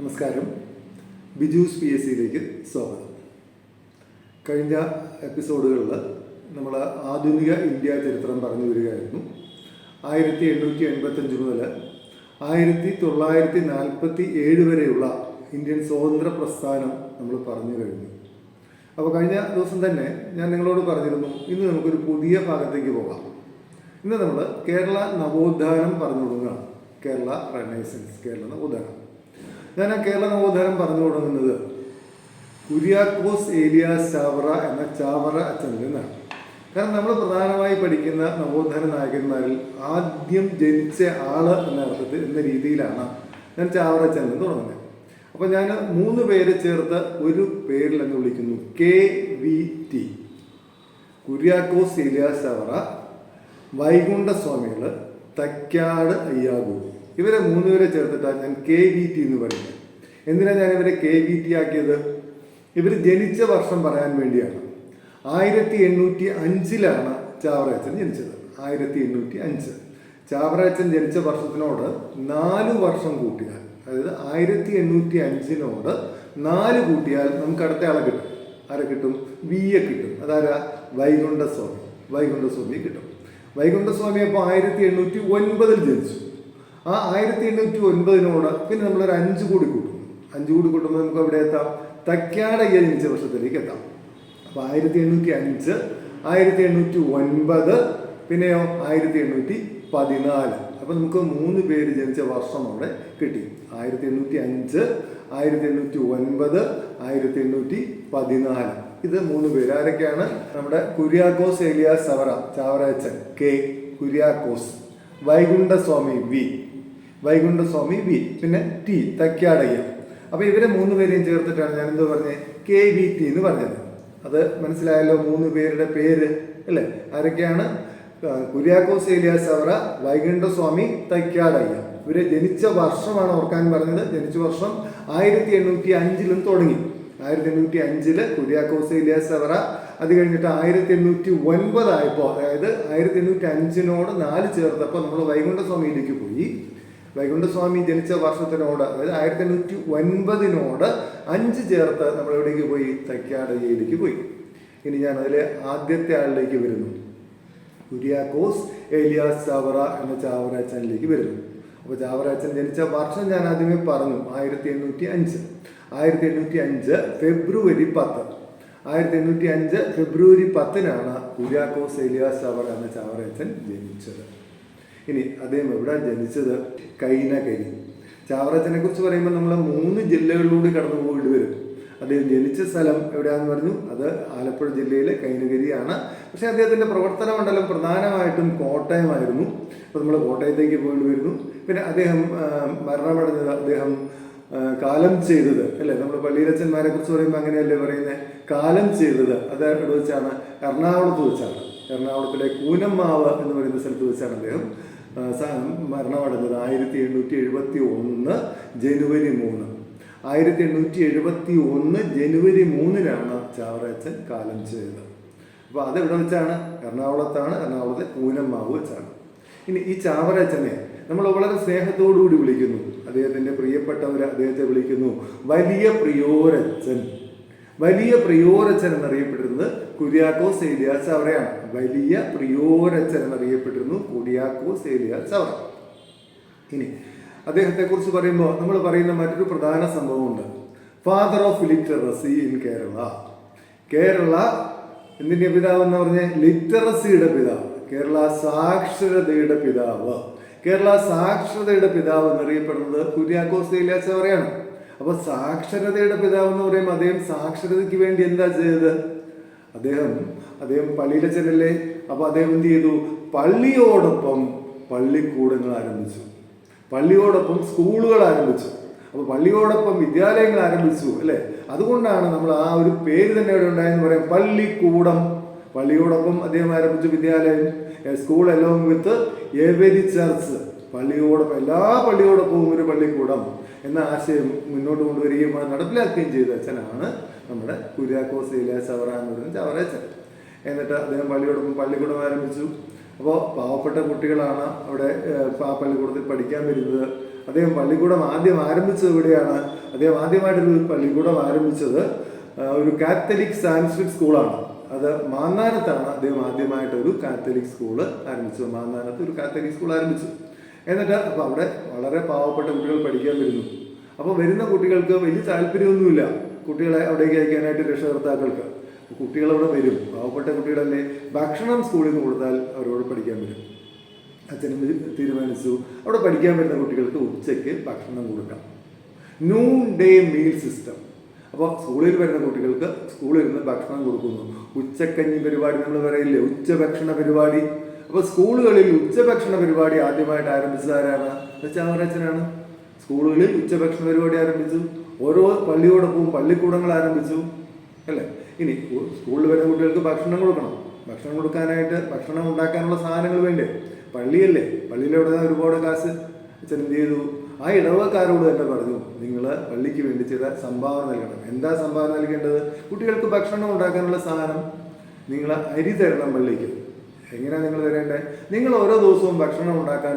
നമസ്കാരം. Byju's P S സിയിലേക്ക് സ്വാഗതം. കഴിഞ്ഞ എപ്പിസോഡുകളിൽ നമ്മൾ ആധുനിക ഇന്ത്യ ചരിത്രം പറഞ്ഞു വരികയായിരുന്നു. ആയിരത്തി എണ്ണൂറ്റി എൺപത്തഞ്ച് മുതൽ ആയിരത്തി തൊള്ളായിരത്തി നാൽപ്പത്തി ഏഴ് വരെയുള്ള ഇന്ത്യൻ സ്വാതന്ത്ര്യ പ്രസ്ഥാനം നമ്മൾ പറഞ്ഞു കഴിഞ്ഞു. അപ്പോൾ കഴിഞ്ഞ ദിവസം തന്നെ ഞാൻ നിങ്ങളോട് പറഞ്ഞിരുന്നു ഇന്ന് നമുക്കൊരു പുതിയ ഭാഗത്തേക്ക് പോകാം. ഇന്ന് നമ്മൾ കേരള നവോത്ഥാനം പറഞ്ഞു തുടങ്ങുകയാണ്. കേരള റെനൈസൻസ് കേരള നവോത്ഥാനം. ഞാൻ ആ കേരള നവോത്ഥാനം പറഞ്ഞു തുടങ്ങുന്നത്. കുര്യാക്കോസ് ഏലിയാസ് ചാവറ എന്ന ചാവറ അച്ഛനിൽ നിന്നാണ് കാരണം നമ്മൾ പ്രധാനമായി പഠിക്കുന്ന നവോത്ഥാന നായകന്മാരിൽ ആദ്യം ജനിച്ച ആൾ എന്ന അർത്ഥത്തിൽ എന്ന രീതിയിലാണ് ഞാൻ ചാവറ അച്ഛനിൽ നിന്ന് തുടങ്ങുന്നത്. അപ്പോൾ ഞാൻ മൂന്ന് പേര് ചേർത്ത് ഒരു പേരിൽ എന്ന് വിളിക്കുന്നു. K V T. Kuriakose Elias Chavara Vaikunda Swamikal Thycaud Ayyavu ഇവരെ മൂന്നുപേരെ ചേർത്തിട്ടാണ് ഞാൻ കെ വി ടി എന്ന് പറയുന്നത്. എന്തിനാണ് ഞാൻ ഇവരെ കെ വി ടി ആക്കിയത്? ഇവർ ജനിച്ച വർഷം പറയാൻ വേണ്ടിയാണ്. ആയിരത്തി എണ്ണൂറ്റി അഞ്ചിലാണ് ചാവറയച്ചൻ ജനിച്ചത്. ആയിരത്തി എണ്ണൂറ്റി അഞ്ച് ചാവറയച്ചൻ ജനിച്ച വർഷത്തിനോട് നാല് വർഷം കൂട്ടിയാൽ അതായത് ആയിരത്തി എണ്ണൂറ്റി അഞ്ചിനോട് നാല് കൂട്ടിയാൽ നമുക്ക് അടുത്ത ആളെ കിട്ടും. ആരെ കിട്ടും? വി എ കിട്ടും. അതാരാ? വൈകുണ്ഠസ്വാമി. വൈകുണ്ഠസ്വാമിയെ കിട്ടും. വൈകുണ്ഠസ്വാമി അപ്പോൾ ആയിരത്തി എണ്ണൂറ്റി ഒൻപതിൽ ജനിച്ചു. ആ ആയിരത്തി എണ്ണൂറ്റി ഒൻപതിനോട് പിന്നെ നമ്മളൊരു അഞ്ച് കൂടി കൂട്ടും. അഞ്ച് കൂടി കൂട്ടുമ്പോൾ നമുക്ക് അവിടെ എത്താം. തക്കാട് ജനിച്ച വർഷത്തിലേക്ക് എത്താം. അപ്പോൾ ആയിരത്തി എണ്ണൂറ്റി അഞ്ച് ആയിരത്തി എണ്ണൂറ്റി ഒൻപത് പിന്നെയോ ആയിരത്തി എണ്ണൂറ്റി പതിനാല് അപ്പോൾ നമുക്ക് മൂന്ന് പേര് ജനിച്ച വർഷം അവിടെ കിട്ടി. ആയിരത്തി എണ്ണൂറ്റി അഞ്ച് ആയിരത്തി എണ്ണൂറ്റി ഒൻപത് ആയിരത്തി എണ്ണൂറ്റി പതിനാല് ഇത് മൂന്ന് പേര്. ആരൊക്കെയാണ്? നമ്മുടെ കുര്യാക്കോസ് ഏലിയാസ് സവറ ചാവറച്ചൻ K Kuriakose. Vaikundaswami V. Vaikundaswami B പിന്നെ ടി തക്കാടയ്യ അപ്പോൾ ഇവരെ മൂന്ന് പേരെയും ചേർത്തിട്ടാണ് ഞാൻ എന്തോ പറഞ്ഞത് കെ വി ടി എന്ന് പറഞ്ഞത്. അത് മനസ്സിലായല്ലോ മൂന്ന് പേരുടെ പേര് അല്ലേ? ആരൊക്കെയാണ്? കുര്യാക്കോസ് ഏലിയാസ് അവറ വൈകുണ്ഠസ്വാമി തക്കാടയ്യ ഇവർ ജനിച്ച വർഷമാണ് ഓർക്കാൻ പറഞ്ഞത്. ജനിച്ച വർഷം ആയിരത്തി എണ്ണൂറ്റി അഞ്ചിലും തുടങ്ങി. ആയിരത്തി എണ്ണൂറ്റി അഞ്ചിൽ കുര്യാക്കോസ് ഏലിയാസ് അവറ. അത് കഴിഞ്ഞിട്ട് ആയിരത്തി എണ്ണൂറ്റി ഒൻപതായപ്പോൾ അതായത് ആയിരത്തി എണ്ണൂറ്റി അഞ്ചിനോട് നാല് ചേർത്തപ്പോൾ നമ്മൾ വൈകുണ്ഠസ്വാമിയിലേക്ക് പോയി. വൈകുണ്ഠസ്വാമി ജനിച്ച വർഷത്തിനോട് അതായത് ആയിരത്തി എണ്ണൂറ്റി ഒൻപതിനോട് അഞ്ച് ചേർത്ത് നമ്മൾ എവിടേക്ക് പോയി? തൈക്കാടയ്യയിലേക്ക് പോയി. ഇനി ഞാൻ അതിലെ ആദ്യത്തെ ആളിലേക്ക് വരുന്നു. കുര്യാക്കോസ് ഏലിയാസ് ചാവറ എന്ന ചാവറാച്ചനിലേക്ക് വരുന്നു. അപ്പോൾ ചാവറാച്ചൻ ജനിച്ച വർഷം ഞാൻ ആദ്യമേ പറഞ്ഞു ആയിരത്തി എണ്ണൂറ്റി അഞ്ച്. ആയിരത്തി എണ്ണൂറ്റി അഞ്ച് ഫെബ്രുവരി പത്ത്. ആയിരത്തി എണ്ണൂറ്റി അഞ്ച് ഫെബ്രുവരി പത്തിനാണ് കുര്യാക്കോസ് ഏലിയാസ് ചാവറ എന്ന ചാവറാച്ചൻ ജനിച്ചത്. ഇനി അദ്ദേഹം എവിടെ ജനിച്ചത്? കൈനകരി ചാവറച്ചനെ കുറിച്ച് പറയുമ്പോൾ നമ്മൾ മൂന്ന് ജില്ലകളിലൂടെ കടന്നു പോയിട്ട് വരും. അദ്ദേഹം ജനിച്ച സ്ഥലം എവിടെയാണെന്ന് പറഞ്ഞു? അത് ആലപ്പുഴ ജില്ലയിലെ കൈനകരിയാണ് പക്ഷേ അദ്ദേഹത്തിന്റെ പ്രവർത്തന മണ്ഡലം പ്രധാനമായിട്ടും കോട്ടയമായിരുന്നു. അപ്പോൾ നമ്മൾ കോട്ടയത്തേക്ക് പോയിട്ട് വരുന്നു. പിന്നെ അദ്ദേഹം മരണമടഞ്ഞത് അദ്ദേഹം കാലം ചെയ്തത് അല്ലേ? നമ്മൾ പള്ളിയിലച്ചന്മാരെ കുറിച്ച് പറയുമ്പോൾ അങ്ങനെയല്ലേ പറയുന്നത് കാലം ചെയ്തത്. അത് വെച്ചാണ്? എറണാകുളത്ത് വെച്ചാണ്. എറണാകുളത്തിലെ കൂനമ്മാവ് എന്ന് പറയുന്ന സ്ഥലത്ത് വെച്ചാണ് അദ്ദേഹം മരണമടഞ്ഞത് ആയിരത്തി എണ്ണൂറ്റി എഴുപത്തി ഒന്ന് ജനുവരി മൂന്ന്. ആയിരത്തി എണ്ണൂറ്റി എഴുപത്തി ഒന്ന് ജനുവരി മൂന്നിനാണ് ചാവറയച്ചൻ കാലം ചെയ്തത്. അപ്പോൾ അതെവിടെ വെച്ചാണ്? എറണാകുളത്താണ്. എറണാകുളത്തെ കൂനമ്മാവ് വെച്ചാണ്. ഇനി ഈ ചാവറയച്ചനെ നമ്മൾ വളരെ സ്നേഹത്തോടുകൂടി വിളിക്കുന്നു. അദ്ദേഹത്തിന്റെ പ്രിയപ്പെട്ടവർ അദ്ദേഹത്തെ വിളിക്കുന്നു. വലിയ പ്രിയോരച്ചൻ. വലിയ പ്രിയോരച്ചൻ എന്നറിയപ്പെട്ടിരുന്നത് കുര്യാക്കോസ് ഏലിയാസ് ചവറയാണ്. വലിയ പ്രിയോരച്ചൻ എന്നറിയപ്പെട്ടിരുന്നു കൂടിയാക്കോ സേലിയ ചവറ. ഇനി അദ്ദേഹത്തെക്കുറിച്ച് പറയുമ്പോൾ നമ്മൾ പറയുന്ന മറ്റൊരു പ്രധാന സംഭവമുണ്ട്. Father of literacy in Kerala Kerala എന്തിന്റെ പിതാവ് എന്ന് പറഞ്ഞ? ലിറ്ററസിയുടെ പിതാവ്. കേരള സാക്ഷരതയുടെ പിതാവ്. കേരള സാക്ഷരതയുടെ പിതാവ് എന്നറിയപ്പെടുന്നത് കുര്യാക്കോസ് സേലിയ ചവറയാണ്. അപ്പോൾ സാക്ഷരതയുടെ പിതാവ് എന്ന് പറയുമ്പോൾ അദ്ദേഹം സാക്ഷരതയ്ക്ക് വേണ്ടി എന്താ ചെയ്തത്? അദ്ദേഹം അദ്ദേഹം പള്ളിയിലച്ചനല്ലേ അപ്പോൾ അദ്ദേഹം എന്ത് ചെയ്തു? പള്ളിയോടൊപ്പം പള്ളിക്കൂടങ്ങൾ ആരംഭിച്ചു. പള്ളിയോടൊപ്പം സ്കൂളുകൾ ആരംഭിച്ചു. അപ്പോൾ പള്ളിയോടൊപ്പം വിദ്യാലയങ്ങൾ ആരംഭിച്ചു അല്ലേ? അതുകൊണ്ടാണ് നമ്മൾ ആ ഒരു പേര് തന്നെ ഇവിടെ ഉണ്ടായെന്ന് പറയാം. പള്ളിക്കൂടം. പള്ളിയോടൊപ്പം അദ്ദേഹം ആരംഭിച്ച വിദ്യാലയം. School along with every church. പള്ളിയോടൊപ്പം എല്ലാ പള്ളിയോടൊപ്പവും ഒരു പള്ളിക്കൂടം എന്ന ആശയം മുന്നോട്ട് കൊണ്ടുവരികയും നടപ്പിലാക്കുകയും ചെയ്ത അച്ഛനാണ് നമ്മുടെ കുര്യാക്കോസ് ഇലേസ് ചവറ എന്ന് പറയുന്ന ചവറേച്ചൻ എന്നിട്ട് അദ്ദേഹം പള്ളിയോടൊപ്പം പള്ളിക്കൂടം ആരംഭിച്ചു. അപ്പോൾ പാവപ്പെട്ട കുട്ടികളാണ് അവിടെ ആ പള്ളിക്കൂടത്തിൽ പഠിക്കാൻ വരുന്നത്. അദ്ദേഹം പള്ളിക്കൂടം ആദ്യം ആരംഭിച്ചത് എവിടെയാണ്? അദ്ദേഹം ആദ്യമായിട്ടൊരു പള്ളിക്കൂടം ആരംഭിച്ചത് ഒരു കാത്തലിക് സാൻസ്ക്രിറ്റ് സ്കൂളാണ്. അത് മാന്നാനത്താണ് അദ്ദേഹം ആദ്യമായിട്ടൊരു കാത്തലിക് സ്കൂൾ ആരംഭിച്ചത്. മാന്നാനത്ത് ഒരു കാത്തലിക് സ്കൂൾ ആരംഭിച്ചു. എന്നിട്ട് അപ്പോൾ അവിടെ വളരെ പാവപ്പെട്ട കുട്ടികൾ പഠിക്കാൻ വരുന്നു. അപ്പോൾ വരുന്ന കുട്ടികൾക്ക് വലിയ താല്പര്യമൊന്നുമില്ല. കുട്ടികളെ അവിടേക്ക് അയക്കാനായിട്ട് രക്ഷകർത്താക്കൾക്ക്. കുട്ടികൾ അവിടെ വരും. പാവപ്പെട്ട കുട്ടികളല്ലേ? ഭക്ഷണം സ്കൂളിൽ നിന്ന് കൊടുത്താൽ അവരോട് പഠിക്കാൻ വരും. അച്ഛനും തീരുമാനിച്ചു. അവിടെ പഠിക്കാൻ വരുന്ന കുട്ടികൾക്ക് ഉച്ചയ്ക്ക് ഭക്ഷണം കൊടുക്കാം. നൂൺ ഡേ മീൽ സിസ്റ്റം അപ്പോൾ സ്കൂളിൽ വരുന്ന കുട്ടികൾക്ക് സ്കൂളിൽ നിന്ന് ഭക്ഷണം കൊടുക്കുന്നു. ഉച്ചക്കഞ്ഞി പരിപാടി നമ്മൾ പറയില്ലേ? ഉച്ചഭക്ഷണ പരിപാടി. അപ്പോൾ സ്കൂളുകളിൽ ഉച്ചഭക്ഷണ പരിപാടി ആദ്യമായിട്ട് ആരംഭിച്ചത് ആരാണ്? ചാമരാച്ചനാണ് സ്കൂളുകളിൽ ഉച്ചഭക്ഷണ പരിപാടി ആരംഭിച്ചു ഓരോ പള്ളിയോടൊപ്പവും പള്ളിക്കൂടങ്ങൾ ആരംഭിച്ചു അല്ലേ? ഇനി സ്കൂളിൽ വരുന്ന കുട്ടികൾക്ക് ഭക്ഷണം കൊടുക്കണം. ഭക്ഷണം കൊടുക്കാനായിട്ട് ഭക്ഷണം ഉണ്ടാക്കാനുള്ള സാധനങ്ങൾ വേണ്ടേ? പള്ളിയല്ലേ. പള്ളിയിലവിടെ ഒരുപാട് കാശ് അച്ഛൻ ചെയ്തു? ആ ഇടവക്കാരോട് തന്നെ പറഞ്ഞു നിങ്ങൾ പള്ളിക്ക് വേണ്ടി ചില സംഭാവന നൽകണം. എന്താ സംഭാവന നൽകേണ്ടത്? കുട്ടികൾക്ക് ഭക്ഷണം ഉണ്ടാക്കാനുള്ള സാധനം. നിങ്ങൾ അരി തരണം പള്ളിക്ക്. എങ്ങനെയാണ് നിങ്ങൾ വരേണ്ടത് നിങ്ങൾ ഓരോ ദിവസവും ഭക്ഷണം ഉണ്ടാക്കാൻ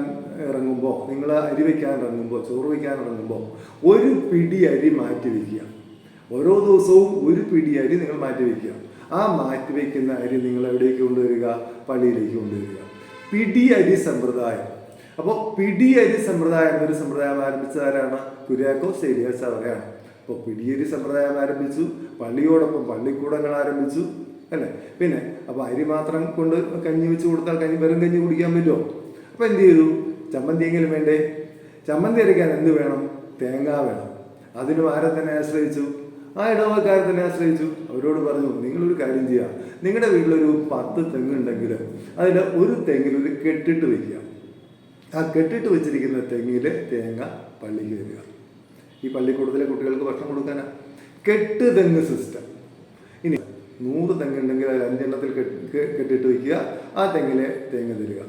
ഇറങ്ങുമ്പോൾ നിങ്ങൾ അരി വയ്ക്കാൻ ഇറങ്ങുമ്പോൾ ചോറ് വയ്ക്കാൻ ഇറങ്ങുമ്പോൾ ഒരു പിടി അരി മാറ്റി വയ്ക്കുക ഓരോ ദിവസവും ഒരു പിടി അരി നിങ്ങൾ മാറ്റി വയ്ക്കുക ആ മാറ്റി വയ്ക്കുന്ന അരി നിങ്ങൾ എവിടേക്ക് കൊണ്ടുവരിക? പള്ളിയിലേക്ക് കൊണ്ടുവരിക. പിടി അരി സമ്പ്രദായം. അപ്പോൾ പിടി അരി സമ്പ്രദായം എന്നൊരു സമ്പ്രദായം ആരംഭിച്ചതാരാണ് കുര്യാക്കോ ശരിയാസ് അവരെയാണ് അപ്പോൾ പിടിയരി സമ്പ്രദായം ആരംഭിച്ചു പള്ളിയോടൊപ്പം പള്ളിക്കൂടങ്ങൾ ആരംഭിച്ചു അല്ലേ? പിന്നെ അപ്പോൾ അരി മാത്രം കൊണ്ട് കഞ്ഞി വെച്ച് കൊടുത്താൽ കഞ്ഞി വെറും കഞ്ഞി കുടിക്കാൻ പറ്റുമോ? അപ്പോൾ എന്ത് ചെയ്തു? ചമ്മന്തിയെങ്കിലും വേണ്ടേ? ചമ്മന്തി അരയ്ക്കാൻ എന്ത് വേണം? തേങ്ങ വേണം. അതിനും ആരെ തന്നെ ആശ്രയിച്ചു? ആ ഇടവക്കാരെ തന്നെ ആശ്രയിച്ചു. അവരോട് പറഞ്ഞു നിങ്ങളൊരു കാര്യം ചെയ്യുക നിങ്ങളുടെ വീട്ടിലൊരു പത്ത് തെങ്ങുണ്ടെങ്കിൽ അതിൽ ഒരു തെങ്ങിൽ ഒരു കെട്ടിട്ട് വയ്ക്കുക. ആ കെട്ടിട്ട് വെച്ചിരിക്കുന്ന തെങ്ങിൽ തേങ്ങ പള്ളിക്ക് വരിക. ഈ പള്ളിക്കൂടത്തിലെ കുട്ടികൾക്ക് ഭക്ഷണം കൊടുക്കാനാ. കെട്ട് തെങ്ങ് സിസ്റ്റം ഇനി നൂറ് തെങ്ങുണ്ടെങ്കിൽ അതിൽ അഞ്ചെണ്ണത്തിൽ കെട്ടിട്ട് വയ്ക്കുക. ആ തെങ്ങിലെ തേങ്ങ തരിക.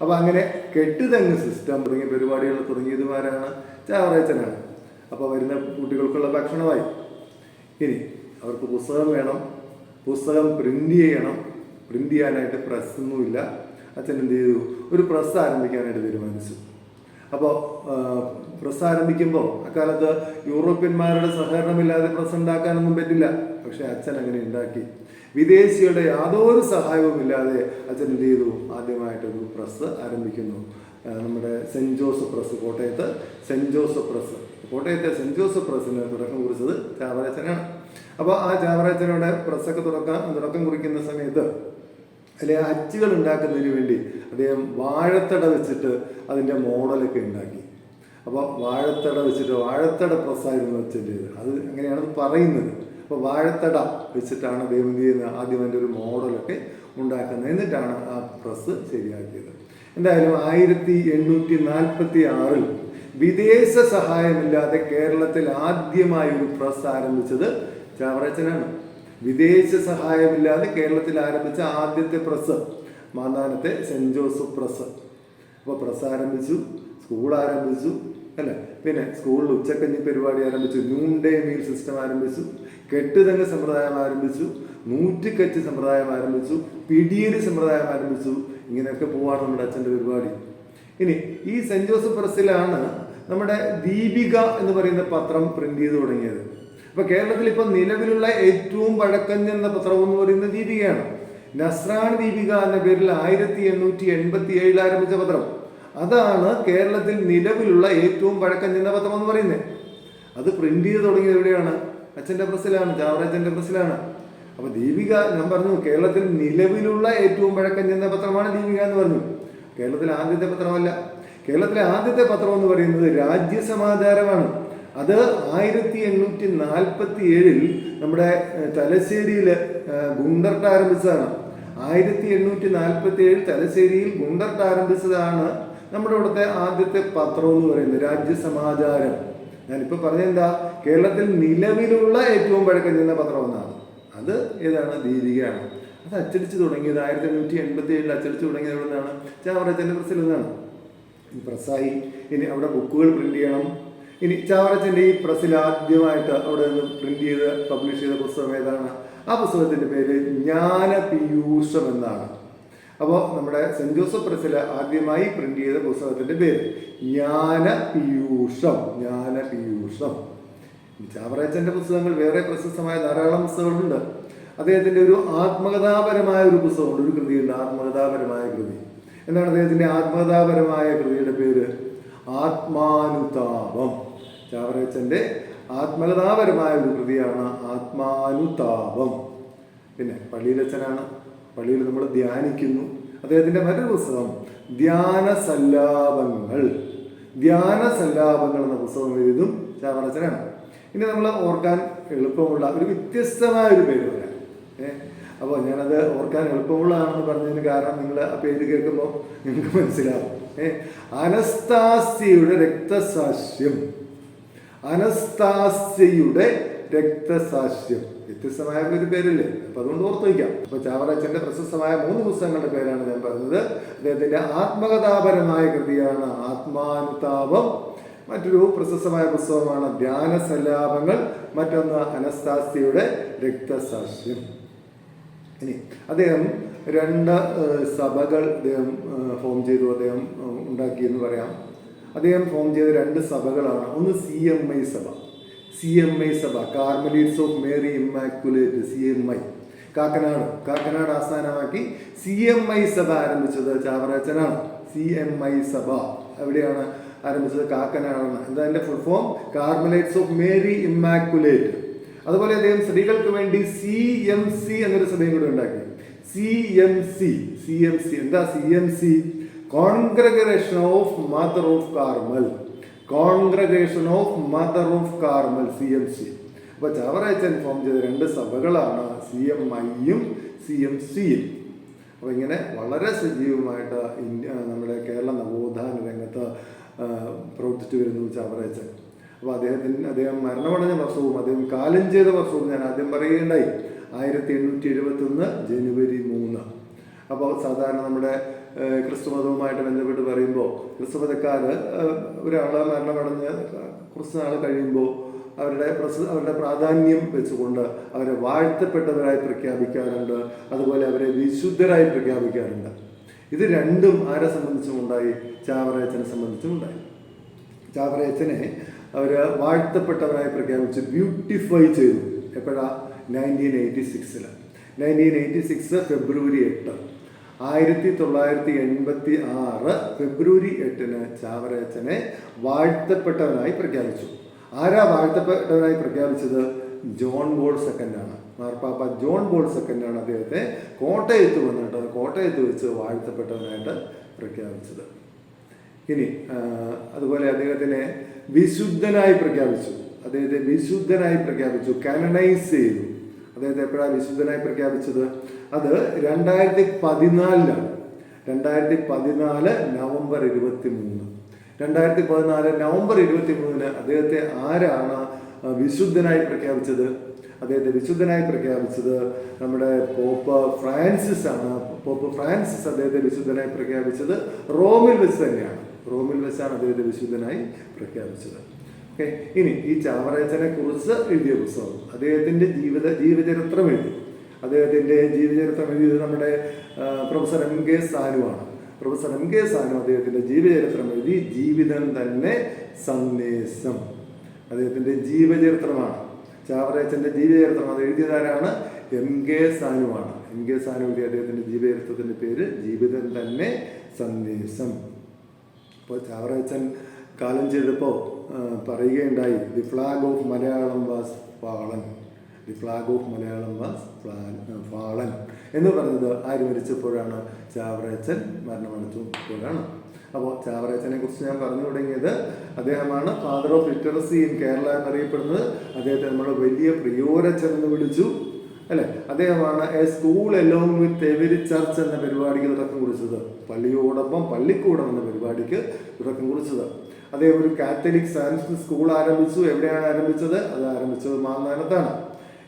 അപ്പോൾ അങ്ങനെ കെട്ട് തെങ്ങ് സിസ്റ്റം തുടങ്ങിയ പരിപാടികൾ തുടങ്ങിയതുമാരാണ് ചാവറയച്ചനാണ് അപ്പോൾ വരുന്ന കുട്ടികൾക്കുള്ള ഭക്ഷണമായി. ഇനി അവർക്ക് പുസ്തകം വേണം. പുസ്തകം പ്രിന്റ് ചെയ്യണം. പ്രിന്റ് ചെയ്യാനായിട്ട് പ്രസ്സൊന്നുമില്ല അച്ഛൻ എന്ത് ചെയ്തു? ഒരു പ്രസ് ആരംഭിക്കാനായിട്ട് തീരുമാനിച്ചു. അപ്പോൾ പ്രസ് ആരംഭിക്കുമ്പോൾ അക്കാലത്ത് യൂറോപ്യന്മാരുടെ സഹകരണമില്ലാതെ പ്രസ് ഉണ്ടാക്കാനൊന്നും പറ്റില്ല. പക്ഷെ അച്ഛൻ അങ്ങനെ ഉണ്ടാക്കി. വിദേശികളുടെ യാതൊരു സഹായവും ഇല്ലാതെ അച്ഛൻ എന്ത് ചെയ്തു? ആദ്യമായിട്ടൊരു പ്രസ് ആരംഭിക്കുന്നു. നമ്മുടെ സെന്റ് ജോസഫ് പ്രസ് കോട്ടയത്ത് സെന്റ് ജോസഫ് പ്രസ്. കോട്ടയത്തെ സെന്റ് ജോസഫ് പ്രസ്സിന് തുടക്കം കുറിച്ചത് ചാവറച്ചനാണ്. അപ്പോൾ ആ ചാവറച്ചനോടെ പ്രസ്സൊക്കെ തുടക്കം തുടക്കം കുറിക്കുന്ന സമയത്ത് അതിലെ അച്ചുകൾ ഉണ്ടാക്കുന്നതിന് വേണ്ടി അദ്ദേഹം വാഴത്തട വെച്ചിട്ട് അതിന്റെ മോഡലൊക്കെ ഉണ്ടാക്കി. അപ്പോൾ വാഴത്തട വെച്ചിട്ട് വാഴത്തട പ്രസ്സായിരുന്നു അച്ഛന്റേത് അത് അങ്ങനെയാണ് പറയുന്നത്? അപ്പോൾ വാഴത്തട വെച്ചിട്ടാണ് അദ്ദേഹം എന്ത് ചെയ്യുന്നത്? ആദ്യം അതിന്റെ ഒരു മോഡലൊക്കെ ഉണ്ടാക്കുന്നത്. എന്നിട്ടാണ് ആ പ്രസ് ശരിയാക്കിയത്. എന്തായാലും ആയിരത്തി എണ്ണൂറ്റി നാൽപ്പത്തി ആറിൽ വിദേശ സഹായമില്ലാതെ കേരളത്തിൽ ആദ്യമായി ഒരു പ്രസ് ആരംഭിച്ചത് ചാവറച്ചനാണ്. വിദേശ സഹായമില്ലാതെ കേരളത്തിൽ ആരംഭിച്ച ആദ്യത്തെ പ്രസ് മാന്നാനത്തെ സെന്റ് ജോസഫ് പ്രസ്. അപ്പോൾ പ്രസ് ആരംഭിച്ചു സ്കൂൾ ആരംഭിച്ചു അല്ലേ? പിന്നെ സ്കൂളിൽ ഉച്ചക്കഞ്ഞി പരിപാടി ആരംഭിച്ചു നൂൺ ഡേ മീൽ സിസ്റ്റം ആരംഭിച്ചു കെട്ടുതങ്ങ് സമ്പ്രദായം ആരംഭിച്ചു നൂറ്റിക്കച്ച് സമ്പ്രദായം ആരംഭിച്ചു പിടിയേരി സമ്പ്രദായം ആരംഭിച്ചു. ഇങ്ങനെയൊക്കെ പോവാണ് നമ്മുടെ അച്ഛന്റെ പരിപാടി. ഇനി ഈ സെന്റ് ജോസഫ് പ്രസ്സിലാണ് നമ്മുടെ ദീപിക എന്ന് പറയുന്ന പത്രം പ്രിന്റ് ചെയ്ത് തുടങ്ങിയത്. അപ്പൊ കേരളത്തിൽ ഇപ്പൊ നിലവിലുള്ള ഏറ്റവും പഴക്കം ചെന്ന പത്രം എന്ന് പറയുന്നത് ദീപികയാണ്. നസ്രാൻ ദീപിക എന്ന പേരിൽ ആയിരത്തി എണ്ണൂറ്റി എൺപത്തി ഏഴിൽ ആരംഭിച്ച പത്രം. അതാണ് കേരളത്തിൽ നിലവിലുള്ള ഏറ്റവും പഴക്കം ചെന്ന പത്രം എന്ന് പറയുന്നത് അത് പ്രിന്റ് ചെയ്ത് തുടങ്ങിയത് എവിടെയാണ്? അച്ഛന്റെ പ്രസ്സിലാണ് ചാവറച്ചന്റെ പ്രസ്സിലാണ്. അപ്പൊ ദീപിക ഞാൻ പറഞ്ഞു കേരളത്തിൽ നിലവിലുള്ള ഏറ്റവും പഴക്കം ചെന്ന പത്രമാണ് ദീപിക എന്ന് പറഞ്ഞു. കേരളത്തിലെ ആദ്യത്തെ പത്രമല്ല. കേരളത്തിലെ ആദ്യത്തെ പത്രം എന്ന് പറയുന്നത് രാജ്യസമാചാരമാണ്. അത് ആയിരത്തി എണ്ണൂറ്റി നാൽപ്പത്തി ഏഴിൽ നമ്മുടെ തലശ്ശേരിയിൽ ഗുണ്ടർട്ട് ആരംഭിച്ചതാണ്. ആയിരത്തി എണ്ണൂറ്റി നാൽപ്പത്തി ഏഴിൽ തലശ്ശേരിയിൽ ഗുണ്ടർട്ട് ആരംഭിച്ചതാണ് നമ്മുടെ ഇവിടുത്തെ ആദ്യത്തെ പത്രം എന്ന് പറയുന്നത് രാജ്യസമാചാരം ഞാനിപ്പോൾ പറഞ്ഞെന്താ കേരളത്തിൽ നിലവിലുള്ള ഏറ്റവും പഴക്കം ചെന്ന പത്രം എന്നാണ്. അത് ഏതാണ്? ദീപികയാണ്. അത് അച്ചടിച്ചു തുടങ്ങിയത് ആയിരത്തി എണ്ണൂറ്റി എൺപത്തി ഏഴിൽ അച്ചടിച്ച് തുടങ്ങിയത് എവിടെ നിന്നാണ് ചാവറച്ചന്റെ പ്രസ്സിൽ നിന്നാണ്. ഈ പ്രസ്സായി ഇനി അവിടെ ബുക്കുകൾ പ്രിന്റ് ചെയ്യണം. ഇനി ചാവറച്ചന്റെ ഈ പ്രസിൽ ആദ്യമായിട്ട് അവിടെ നിന്ന് പ്രിന്റ് ചെയ്ത് പബ്ലിഷ് ചെയ്ത പുസ്തകം ഏതാണ്? ആ പുസ്തകത്തിന്റെ പേര് ജ്ഞാന പീയൂഷം എന്നാണ്. അപ്പോൾ നമ്മുടെ സെന്റ് ജോസഫ് പ്രസിൽ ആദ്യമായി പ്രിന്റ് ചെയ്ത പുസ്തകത്തിന്റെ പേര് ജ്ഞാന പീയൂഷം ജ്ഞാന പീയൂഷം ചാവറച്ചന്റെ പുസ്തകങ്ങൾ വേറെ പ്രശസ്തമായ ധാരാളം പുസ്തകങ്ങളുണ്ട്. അദ്ദേഹത്തിന്റെ ഒരു ആത്മകഥാപരമായ ഒരു പുസ്തകമുണ്ട് ഒരു കൃതിയുണ്ട് ആത്മകഥാപരമായ കൃതി. എന്താണ് അദ്ദേഹത്തിന്റെ ആത്മകഥാപരമായ കൃതിയുടെ പേര്? ആത്മാനുതാപം. ചാവറേച്ചന്റെ ആത്മകഥാപരമായ ഒരു കൃതിയാണ് ആത്മാനുതാപം. പിന്നെ പള്ളിയിലച്ഛനാണ് പള്ളിയിൽ നമ്മൾ ധ്യാനിക്കുന്നു. അദ്ദേഹത്തിന്റെ മറ്റൊരു പുസ്തകം ധ്യാന സല്ലാപങ്ങൾ ധ്യാന സല്ലാപങ്ങൾ എന്ന പുസ്തകം എഴുതും ചാവറച്ചനാണ് ഇനി നമ്മൾ ഓർക്കാൻ എളുപ്പമുള്ള ഒരു വ്യത്യസ്തമായ ഒരു പേര് പറയാം. ഏഹ് അപ്പോൾ ഞാനത് ഓർക്കാൻ എളുപ്പമുള്ളതാണെന്ന് പറഞ്ഞതിന് കാരണം നിങ്ങൾ ആ പേര് കേൾക്കുമ്പോൾ നിങ്ങൾക്ക് മനസ്സിലാവും. ഏഹ് അനസ്താസ്തിയുടെ രക്തസാക്ഷ്യം. അനസ്താസ്യയുടെ രക്തസാക്ഷ്യം. വ്യത്യസ്തമായ ഒരു പേരല്ലേ? അപ്പൊ അതുകൊണ്ട് ഓർത്ത് വയ്ക്കാം. അപ്പൊ ചാവറച്ചന്റെ പ്രശസ്തമായ മൂന്ന് പുസ്തകങ്ങളുടെ പേരാണ് ഞാൻ പറഞ്ഞത്. അദ്ദേഹത്തിന്റെ ആത്മകഥാപരമായ കൃതിയാണ് ആത്മാനുതാപം. മറ്റൊരു പ്രശസ്തമായ പുസ്തകമാണ് ധ്യാന സല്ലാപങ്ങൾ മറ്റൊന്ന് അനസ്താസ്യയുടെ രക്തസാക്ഷ്യം. ഇനി അദ്ദേഹം രണ്ട് സഭകൾ അദ്ദേഹം ഹോം ചെയ്തു. അദ്ദേഹം ഉണ്ടാക്കി എന്ന് പറയാം. അദ്ദേഹം ഫോം ചെയ്ത രണ്ട് സഭകളാണ്. ഒന്ന് സി എം ഐ സഭ. സി എം ഐ സഭ Carmelites of Mary Immaculate C M I Kakkanad. Kakkanad ആസ്ഥാനമാക്കി സി എം ഐ സഭ ആരംഭിച്ചത് ചാവറച്ചനാണ് സി എം ഐ സഭ. എവിടെയാണ് ആരംഭിച്ചത് കാക്കനാടാണ് എന്താ അതിന്റെ full form Carmelites of Mary Immaculate അതുപോലെ അദ്ദേഹം സ്ത്രീകൾക്ക് വേണ്ടി സി എം സി എന്നൊരു സഭയും കൂടെ ഉണ്ടാക്കി. C M C C M C എന്താ C M C congregation of mother of Carmel congregation of mother of Carmel C M C അപ്പൊ ചാവറയച്ചൻ ഫോം ചെയ്ത രണ്ട് സഭകളാണ് സി എം ഐയും സി എം സിയും അപ്പോൾ ഇങ്ങനെ വളരെ സജീവമായിട്ട് ഇന്ത്യ നമ്മുടെ കേരള നവോത്ഥാന രംഗത്ത് പ്രവർത്തിച്ചു വരുന്നു ചാവറയച്ചൻ. അപ്പോൾ അദ്ദേഹത്തിന് അദ്ദേഹം മരണമടഞ്ഞ വർഷവും അദ്ദേഹം കാലം ചെയ്ത വർഷവും ഞാൻ ആദ്യം പറയുകയുണ്ടായി. ആയിരത്തി എണ്ണൂറ്റി എഴുപത്തി ഒന്ന് ജനുവരി മൂന്ന്. അപ്പോൾ സാധാരണ നമ്മുടെ ഏഹ്, ക്രിസ്തുമതവുമായിട്ട് ബന്ധപ്പെട്ട് പറയുമ്പോൾ ക്രിസ്തുമതക്കാർ ഒരാൾ മരണമടഞ്ഞ് കുറച്ച് നാൾ കഴിയുമ്പോൾ അവരുടെ അവരുടെ പ്രാധാന്യം വെച്ചുകൊണ്ട് അവരെ വാഴ്ത്തപ്പെട്ടവരായി പ്രഖ്യാപിക്കാറുണ്ട്. അതുപോലെ അവരെ വിശുദ്ധരായി പ്രഖ്യാപിക്കാറുണ്ട്. ഇത് രണ്ടും ആരെ സംബന്ധിച്ചും ഉണ്ടായി? ചാവറയച്ചനെ സംബന്ധിച്ചും ഉണ്ടായി. ചാവറയച്ചനെ അവർ വാഴ്ത്തപ്പെട്ടവരായി പ്രഖ്യാപിച്ച് ബ്യൂട്ടിഫൈ ചെയ്തു. എപ്പോഴാ? നയന്റീൻ എയ്റ്റി സിക്സിൽ നയന്റീൻ എയ്റ്റി സിക്സ് ഫെബ്രുവരി എട്ട്. ആയിരത്തി തൊള്ളായിരത്തി എൺപത്തി ആറ് ഫെബ്രുവരി എട്ടിന് ചാവറയച്ചനെ വാഴ്ത്തപ്പെട്ടവനായി പ്രഖ്യാപിച്ചു. ആരാ വാഴ്ത്തപ്പെട്ടവനായി പ്രഖ്യാപിച്ചത്? ജോൺ ബോൾ സെക്കൻഡാണ്. മാർപ്പാപ്പ ജോൺ ബോൾ സെക്കൻഡാണ് അദ്ദേഹത്തെ കോട്ടയത്ത് വന്നിട്ട് കോട്ടയത്ത് വെച്ച് വാഴ്ത്തപ്പെട്ടവനായിട്ട് പ്രഖ്യാപിച്ചത്. ഇനി അതുപോലെ അദ്ദേഹത്തിനെ വിശുദ്ധനായി പ്രഖ്യാപിച്ചു. അദ്ദേഹത്തെ വിശുദ്ധനായി പ്രഖ്യാപിച്ചു കാനഡൈസ് ചെയ്തു. അദ്ദേഹത്തെ എപ്പോഴാണ് വിശുദ്ധനായി പ്രഖ്യാപിച്ചത്? അത് രണ്ടായിരത്തി പതിനാലിലാണ് രണ്ടായിരത്തി പതിനാല് നവംബർ ഇരുപത്തി മൂന്ന് രണ്ടായിരത്തി പതിനാല് നവംബർ ഇരുപത്തി മൂന്നിന് അദ്ദേഹത്തെ ആരാണ് വിശുദ്ധനായി പ്രഖ്യാപിച്ചത്? അദ്ദേഹത്തെ വിശുദ്ധനായി പ്രഖ്യാപിച്ചത് നമ്മുടെ പോപ്പ് ഫ്രാൻസിസ് ആണ്. പോപ്പ് ഫ്രാൻസിസ് അദ്ദേഹത്തെ വിശുദ്ധനായി പ്രഖ്യാപിച്ചത് റോമിൽ വെച്ച് തന്നെയാണ്. റോമിൽ വെച്ചാണ് അദ്ദേഹത്തെ വിശുദ്ധനായി പ്രഖ്യാപിച്ചത്. ഓക്കെ. ഇനി ഈ ചാമരാജനെ കുറിച്ച് എഴുതിയ പുസ്തകം. അദ്ദേഹത്തിന്റെ ജീവിത ജീവചരിത്രം എഴുതി. അദ്ദേഹത്തിന്റെ ജീവചരിത്രം എഴുതിയത് നമ്മുടെ പ്രൊഫസർ എം കെ സാനുവാണ് പ്രൊഫസർ എം കെ സാനു അദ്ദേഹത്തിന്റെ ജീവചരിത്രം എഴുതി. ജീവിതം തന്നെ സന്ദേശം. അദ്ദേഹത്തിന്റെ ജീവചരിത്രമാണ്. ചാവറേച്ചന്റെ ജീവചരിത്രം അത് എഴുതിയതാരാണ് എം കെ സാനുവാണ് എം കെ സാനു എഴുതിയ അദ്ദേഹത്തിന്റെ ജീവചരിത്രത്തിന്റെ പേര് ജീവിതം തന്നെ സന്ദേശം. അപ്പോൾ ചാവറേച്ചൻ കാലം ചെയ്തപ്പോൾ പറയുകയുണ്ടായി the flag of Malayalam was fallen. The flag of Malayalam was fallen. എന്ന് പറഞ്ഞത് ആര് മരിച്ചപ്പോഴാണ്? ചാവറയച്ചൻ മരണമടച്ചപ്പോഴാണ് അപ്പോൾ ചാവറയച്ചനെ കുറിച്ച് ഞാൻ പറഞ്ഞു തുടങ്ങിയത് അദ്ദേഹമാണ് father of literacy in Kerala എന്നറിയപ്പെടുന്നത്. അദ്ദേഹത്തെ നമ്മൾ വലിയ പ്രിയോരച്ചൻ എന്ന് വിളിച്ചു അല്ലെ? അദ്ദേഹമാണ് a school along with every church എന്ന പരിപാടിക്ക് തുടക്കം കുറിച്ചത്. പള്ളിയോടൊപ്പം പള്ളിക്കൂടം എന്ന പരിപാടിക്ക് തുടക്കം കുറിച്ചത്. അദ്ദേഹം ഒരു കാത്തലിക് സയൻസ് സ്കൂൾ ആരംഭിച്ചു. എവിടെയാണ് ആരംഭിച്ചത്? അത് ആരംഭിച്ചത് മാന്നാനത്താണ്.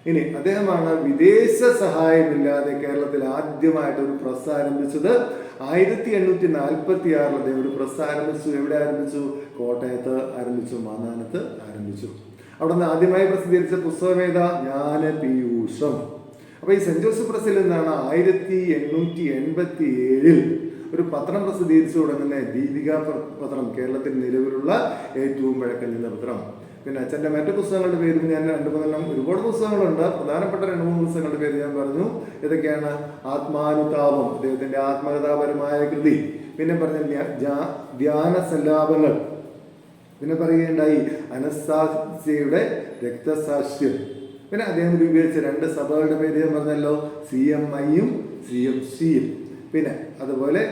ഇനി അദ്ദേഹമാണ് വിദേശ സഹായമില്ലാതെ കേരളത്തിൽ ആദ്യമായിട്ട് ഒരു പ്രസ് ആരംഭിച്ചത്. ആയിരത്തി എണ്ണൂറ്റി നാൽപ്പത്തി ആറിൽ അദ്ദേഹം ഒരു പ്രസ് ആരംഭിച്ചു. എവിടെ ആരംഭിച്ചു? കോട്ടയത്ത് ആരംഭിച്ചു. മാന്നാനത്ത് ആരംഭിച്ചു. അവിടെ നിന്ന് ആദ്യമായി പ്രസിദ്ധീകരിച്ച പുസ്തകം ഏതാ? ജ്ഞാന പീയൂഷം അപ്പോൾ ഈ സെന്റ് ജോസഫ് പ്രസിൽ നിന്നാണ് ആയിരത്തി എണ്ണൂറ്റി എൺപത്തി ഏഴിൽ ഒരു പത്രം പ്രസിദ്ധീകരിച്ചു തുടങ്ങുന്ന ദീപിക പത്രം കേരളത്തിൽ നിലവിലുള്ള ഏറ്റവും പഴക്കം പത്രം. പിന്നെ അച്ഛന്റെ മറ്റു പുസ്തകങ്ങളുടെ പേരും ഞാൻ രണ്ട് മൂന്നെണ്ണം ഒരുപാട് പുസ്തകങ്ങളുണ്ട്. പ്രധാനപ്പെട്ട രണ്ട് മൂന്ന് പുസ്തകങ്ങളുടെ പേര് ഞാൻ പറഞ്ഞു. ഇതൊക്കെയാണ് ആത്മാനുതാപം അദ്ദേഹത്തിന്റെ ആത്മകഥാപരമായ കൃതി. പിന്നെ പറഞ്ഞ ധ്യാ- ധ്യാ- ധ്യാന സല്ലാപങ്ങൾ പിന്നെ പറയുകയുണ്ടായി അനസ്താസിയുടെ രക്തസാക്ഷ്യം. പിന്നെ അദ്ദേഹം രൂപീകരിച്ച രണ്ട് സഭകളുടെ പേര് ഞാൻ പറഞ്ഞല്ലോ സി എം ഐയും സി എം സിയും. പിന്നെ അതുപോലെ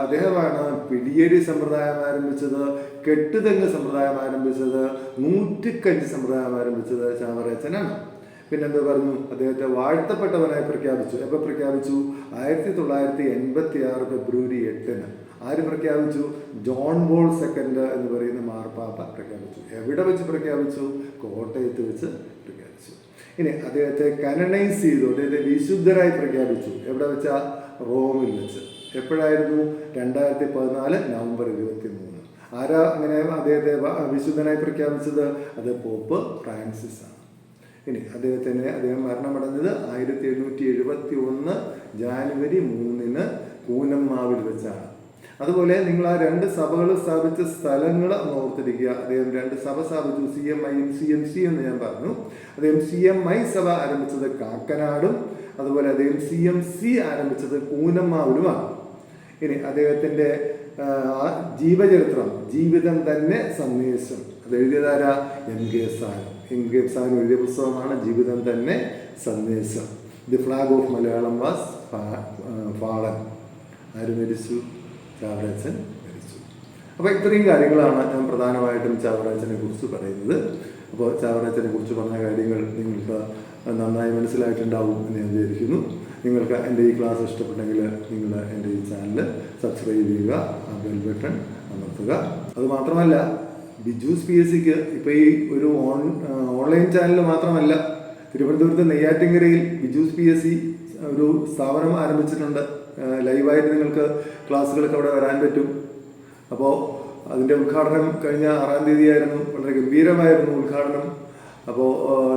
അദ്ദേഹമാണ് പിടിയേരി സമ്പ്രദായം ആരംഭിച്ചത് കെട്ടുതെങ്ങ് സമ്പ്രദായം ആരംഭിച്ചത് നൂറ്റിക്കഞ്ച് സമ്പ്രദായം ആരംഭിച്ചത് ചാമറയച്ചനാണ് പിന്നെന്താ പറഞ്ഞു? അദ്ദേഹത്തെ വാഴ്ത്തപ്പെട്ടവനായി പ്രഖ്യാപിച്ചു. എപ്പോൾ പ്രഖ്യാപിച്ചു? ആയിരത്തി തൊള്ളായിരത്തി എൺപത്തി ആറ് ഫെബ്രുവരി എട്ടിന്. ആര് പ്രഖ്യാപിച്ചു? ജോൺ ബോൾ സെക്കൻഡ് എന്ന് പറയുന്ന മാർപ്പാപ്പ പ്രഖ്യാപിച്ചു. എവിടെ വെച്ച് പ്രഖ്യാപിച്ചു? കോട്ടയത്ത് വെച്ച് പ്രഖ്യാപിച്ചു. ഇനി അദ്ദേഹത്തെ കനനൈസ് ചെയ്തു. അദ്ദേഹത്തെ വിശുദ്ധരായി പ്രഖ്യാപിച്ചു. എവിടെ വെച്ചാൽ റോമിൽ വെച്ച്. എപ്പോഴായിരുന്നു? രണ്ടായിരത്തി പതിനാല് നവംബർ ഇരുപത്തി മൂന്ന് ആരാ അങ്ങനെ അദ്ദേഹത്തെ വിശുദ്ധനായി പ്രഖ്യാപിച്ചത്? അത് പോപ്പ് ഫ്രാൻസിസ് ആണ്. ഇനി അദ്ദേഹത്തിന് അദ്ദേഹം മരണമടഞ്ഞത് ആയിരത്തി എണ്ണൂറ്റി എഴുപത്തി ഒന്ന് ജാനുവരി മൂന്നിന് കൂനമ്മാവിൽ വെച്ചാണ്. അതുപോലെ നിങ്ങൾ ആ രണ്ട് സഭകൾ സ്ഥാപിച്ച സ്ഥലങ്ങൾ ഓർത്തിരിക്കുക. അദ്ദേഹം രണ്ട് സഭ സ്ഥാപിച്ചു. സി എം ഐയും സി എം സി എന്ന് ഞാൻ പറഞ്ഞു. അദ്ദേഹം സി എം ഐ സഭ ആരംഭിച്ചത് കാക്കനാടും അതുപോലെ അദ്ദേഹം സി എം സി ആരംഭിച്ചത് കൂനമ്മാവിലുമാണ്. ഇനി അദ്ദേഹത്തിന്റെ ജീവചരിത്രം ജീവിതം തന്നെ സന്ദേശം. അത് എഴുതിയതാരാ? M K Sanu. M K Sanu എഴുതിയ പുസ്തകമാണ് ജീവിതം തന്നെ സന്ദേശം. The flag of Malayalam was fallen. ആര് മരിച്ചു? ചാവറച്ചൻ മരിച്ചു. അപ്പോൾ ഇത്രയും കാര്യങ്ങളാണ് ഞാൻ പ്രധാനമായിട്ടും ചാവറച്ചനെ കുറിച്ച് പറയുന്നത്. അപ്പോൾ ചാവറച്ചനെ കുറിച്ച് പറഞ്ഞ കാര്യങ്ങൾ നിങ്ങൾക്ക് നന്നായി മനസ്സിലായിട്ടുണ്ടാവും എന്ന് ഞാൻ വിചാരിക്കുന്നു. നിങ്ങൾക്ക് എന്റെ ഈ ക്ലാസ് ഇഷ്ടപ്പെട്ടെങ്കിൽ നിങ്ങൾ എന്റെ ഈ ചാനൽ സബ്സ്ക്രൈബ് ചെയ്യുക ബെൽ ബട്ടൺ അമർത്തുക. അതുമാത്രമല്ല ബിജൂസ് പി എസ് സിക്ക് ഇപ്പോൾ ഈ ഒരു ഓൺ ഓൺലൈൻ ചാനൽ മാത്രമല്ല തിരുവനന്തപുരത്ത് നെയ്യാറ്റിങ്കരയിൽ ബിജൂസ് പി എസ് സി ഒരു സ്ഥാപനം ആരംഭിച്ചിട്ടുണ്ട്. ലൈവായിട്ട് നിങ്ങൾക്ക് ക്ലാസ്സുകളൊക്കെ അവിടെ വരാൻ പറ്റും. അപ്പോൾ അതിന്റെ ഉദ്ഘാടനം കഴിഞ്ഞ ആറാം തീയതിയായിരുന്നു വളരെ ഗംഭീരമായിരുന്നു ഉദ്ഘാടനം. അപ്പോൾ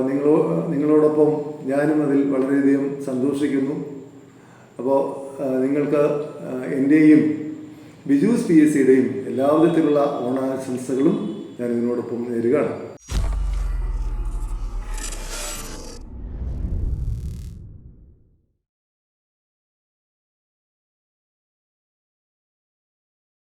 നിങ്ങളോ നിങ്ങളോടൊപ്പം ഞാനും അതിൽ വളരെയധികം സന്തോഷിക്കുന്നു. അപ്പോൾ നിങ്ങൾക്ക് എന്റെയും ബിജൂസ് പി എസ് സിയുടെയും എല്ലാവിധത്തിലുള്ള ഓണാശംസകളും ഞാൻ ഇതിനോടൊപ്പം നേരുകയാണ്.